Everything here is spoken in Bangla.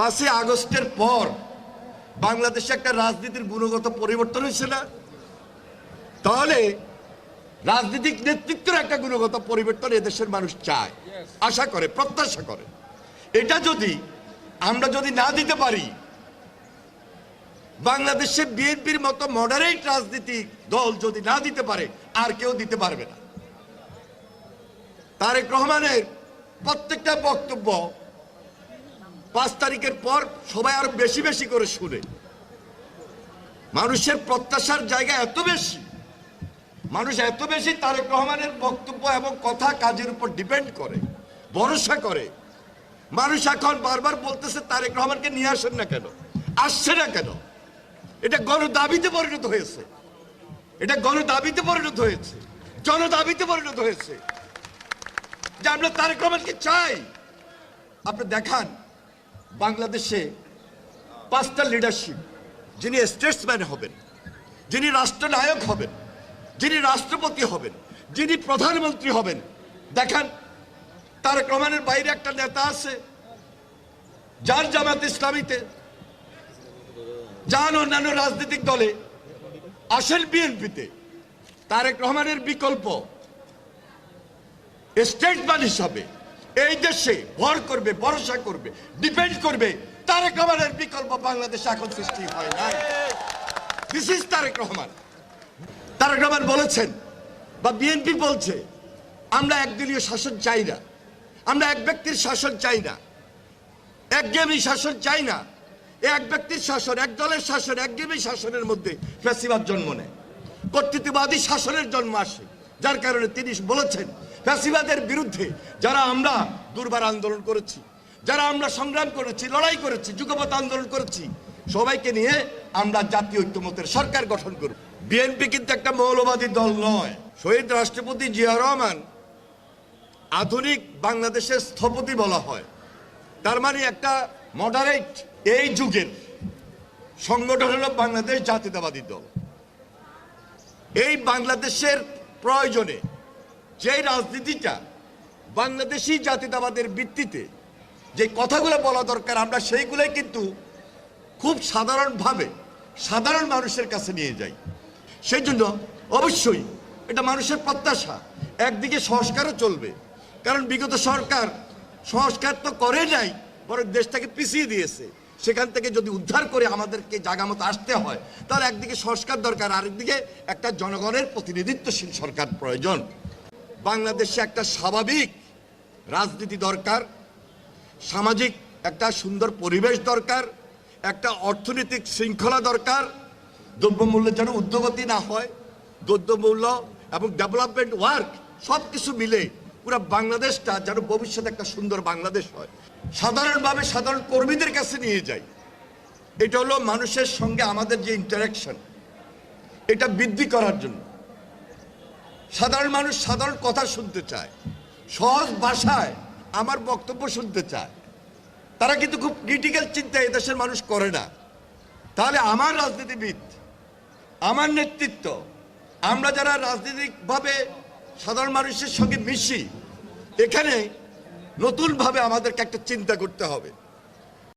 পাঁচই আগস্টের পর বাংলাদেশে একটা রাজনীতির গুণগত পরিবর্তন হয়েছে না? তাহলে রাজনৈতিক নেতৃত্বের একটা গুণগত পরিবর্তন এদেশের মানুষ চায়। আশা করে, প্রত্যাশা করে। এটা যদি আমরা যদি না দিতে পারি, বাংলাদেশে বিএনপির মতো মডারেট রাজনীতিক দল যদি না দিতে পারে, আর কেউ দিতে পারবে না। তারেক রহমানের প্রত্যেকটা বক্তব্য পাঁচ তারিখের পর সবাই আরও বেশি বেশি করে শুনে। মানুষের প্রত্যাশার জায়গা এত বেশি। মানুষ এত বেশি তারেক রহমানের বক্তব্য এবং কথা কাজের উপর ডিপেন্ড করে, ভরসা করে। মানুষ এখন বারবার বলতেছে, তারেক রহমানকে নিয়ে আসেন না কেন? আসছে না কেন? এটা গণ দাবিতে পরিণত হয়েছে। এটা গণ দাবিতে পরিণত হয়েছে। জন দাবিতে পরিণত হয়েছে। যে আমরা তারেক রহমানকে চাই। আপনি দেখান। বাংলাদেশে পাঁচটা লিডারশিপ যিনি স্টেটসম্যান হবেন, যিনি রাষ্ট্রনায়ক হবেন, যিনি রাষ্ট্রপতি হবেন, যিনি প্রধানমন্ত্রী হবেন। দেখান, তারেক রহমানের বাইরে একটা নেতা আছে, যার জামাত ইসলামীতে যান অন্যান্য রাজনৈতিক দলে আসেন বিএনপিতে, তারেক রহমানের বিকল্প স্টেটম্যান হিসাবে এই দেশে ভর করবে, ভরসা করবে ডিপেন্ড করবে। তারেক রহমানের বিকল্প বাংলাদেশ এখন সৃষ্টি হয় নাই। This is Tarique Rahman. Tarique Rahman বলেছেন, বা বিএনপি বলছে, আমরা একদলীয় শাসন চাই না। আমরা এক ব্যক্তির শাসন চাই না। একগেমি শাসন চাই না। এক ব্যক্তির শাসন, এক দলের শাসন একগেমি শাসনের মধ্যে ফ্যাসিবাদ জন্ম নেয়। কর্তৃত্ববাদী শাসনের জন্ম আসে। যার কারণে তিনি বলেছেন, ফ্যাসিবাদের বিরুদ্ধে যারা আমরা দুর্বার আন্দোলন করেছি, যারা আমরা সংগ্রাম করেছি, লড়াই করেছি যুগপথ আন্দোলন করেছি, সবাইকে নিয়ে আমরা জাতীয় ঐক্যমতের সরকার গঠন করব। বিএনপি কিন্তু একটা মৌলবাদী দল নয়। শহীদ রাষ্ট্রপতি জিয়া রহমান আধুনিক বাংলাদেশের স্থপতি বলা হয়। তার মানে একটা মডারেট এই যুগের সংগঠন হলো বাংলাদেশ জাতীয়তাবাদী দল। এই বাংলাদেশের প্রয়োজনে যে রাজনীতিটা বাংলাদেশি জাতীয়তাবাদের ভিত্তিতে যে কথাগুলো বলা দরকার, আমরা সেইগুলোই কিন্তু খুব সাধারণভাবে সাধারণ মানুষের কাছে নিয়ে যাই। সেই জন্য অবশ্যই এটা মানুষের প্রত্যাশা, একদিকে সংস্কারও চলবে। কারণ বিগত সরকার সংস্কার তো করে নাই, বরং দেশটাকে পিছিয়ে দিয়েছে। সেখান থেকে যদি উদ্ধার করে আমাদেরকে জায়গা মতো আসতে হয়, তাহলে একদিকে সংস্কার দরকার আরেকদিকে একটা জনগণের প্রতিনিধিত্বশীল সরকার প্রয়োজন। বাংলাদেশে একটা স্বাভাবিক রাজনীতি দরকার, সামাজিক একটা সুন্দর পরিবেশ দরকার, একটা অর্থনৈতিক শৃঙ্খলা দরকার দ্রব্যমূল্যের যেন উদ্যোগতি না হয়, দ্রব্যমূল্য এবং ডেভেলপমেন্ট ওয়ার্ক সব কিছু মিলে পুরো বাংলাদেশটা যেন ভবিষ্যতে একটা সুন্দর বাংলাদেশ হয়। সাধারণভাবে সাধারণ কর্মীদের কাছে নিয়ে যাই। এটা হলো মানুষের সঙ্গে আমাদের যে ইন্টারাকশন এটা বৃদ্ধি করার জন্য। সাধারণ মানুষ সাধারণ কথা শুনতে চায়, সহজ ভাষায় আমার বক্তব্য শুনতে চায়। তারা কিন্তু খুব ক্রিটিক্যাল চিন্তা এদেশের মানুষ করে না। তাহলে আমার রাজনীতিবিদ, আমার নেতৃত্ব, আমরা যারা রাজনৈতিকভাবে সাধারণ মানুষের সঙ্গে মিশি এখানে নতুনভাবে আমাদেরকে একটা চিন্তা করতে হবে।